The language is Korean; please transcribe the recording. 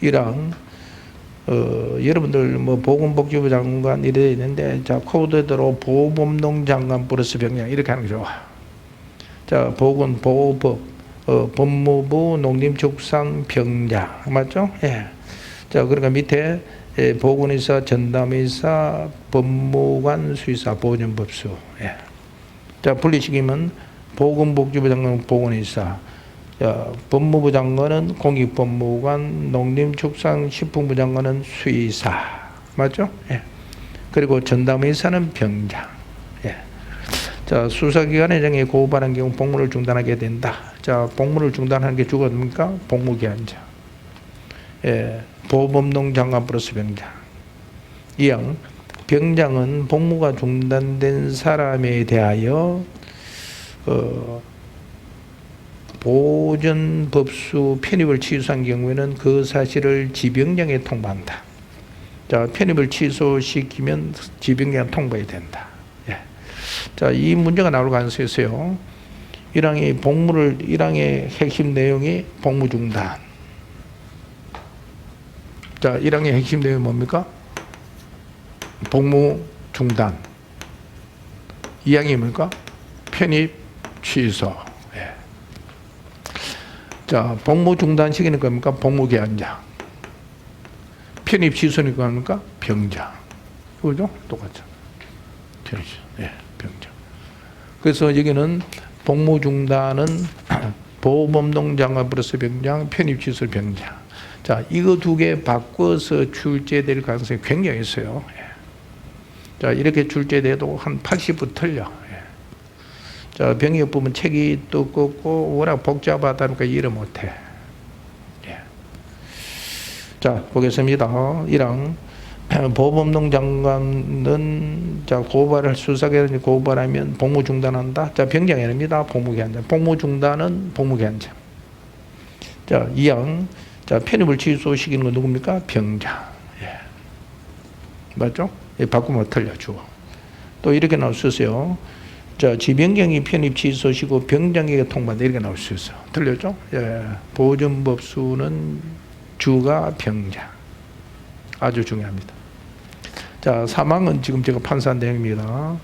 이랑 어, 여러분들 뭐 보건복지부 장관 이래 있는데 자 코드대로 보호법농 장관 플러스 병장 이렇게 하는 게 좋아. 자 보건 보호법 어, 법무부 농림축산 병장 맞죠? 예. 자 그러니까 밑에 예, 보건의사, 전담의사, 법무관, 수의사, 보건법수. 예. 자 분리시키면 보건복지부 장관 보건의사, 자, 법무부 장관은 공익법무관, 농림축산식품부 장관은 수의사. 맞죠? 예. 그리고 전담의사는 병장. 예. 자, 수사기관의 장에 고발한 경우 복무를 중단하게 된다. 자, 복무를 중단하는 게 뭡니까? 복무기한자. 예. 보범농 장관 플러스 병장. 이형 병장은 복무가 중단된 사람에 대하여 어, 보전 법수 편입을 취소한 경우에는 그 사실을 지병장에 통보한다. 자, 편입을 취소시키면 지병장에 통보해야 된다. 예. 자, 이 문제가 나올 가능성이 있어요. 1항의 복무를 1항의 핵심 내용이 복무 중단. 자, 1항의 핵심 내용이 뭡니까? 복무 중단. 2항이 뭡니까? 편입 취소. 예. 자, 복무 중단 시키는 겁니까? 복무 개한장. 편입 취소는 겁니까? 병장. 그죠? 똑같죠. 편입, 예, 병장. 그래서 여기는 복무 중단은 보범동 장관 플러스 병장, 편입 취소 병장. 자, 이거 두 개 바꿔서 출제될 가능성이 굉장히 있어요. 예. 자, 이렇게 출제돼도 한 80% 틀려. 예. 자, 병역 부분 책이 두껍고 워낙 복잡하다니까 이해를 못해. 예. 자, 보겠습니다. 1항. 보범농 장관은 자 고발을 수사기관이 고발하면 복무 중단한다. 자 병장이 아닙니다. 복무 기한장. 복무 중단은 복무 기한장. 자 2항. 자 편입을 취소시키는 건 누굽니까? 병장. 예. 맞죠? 예, 바꾸면 틀려 주어. 또 이렇게 나올 수 있어요. 자, 지병경이 편입 취소 시고 병장에게 통과한다. 이렇게 나올 수 있어요. 틀렸죠? 예. 보존법수는 주가 병장. 아주 중요합니다. 자, 사망은 지금 제가 판사한 내용입니다.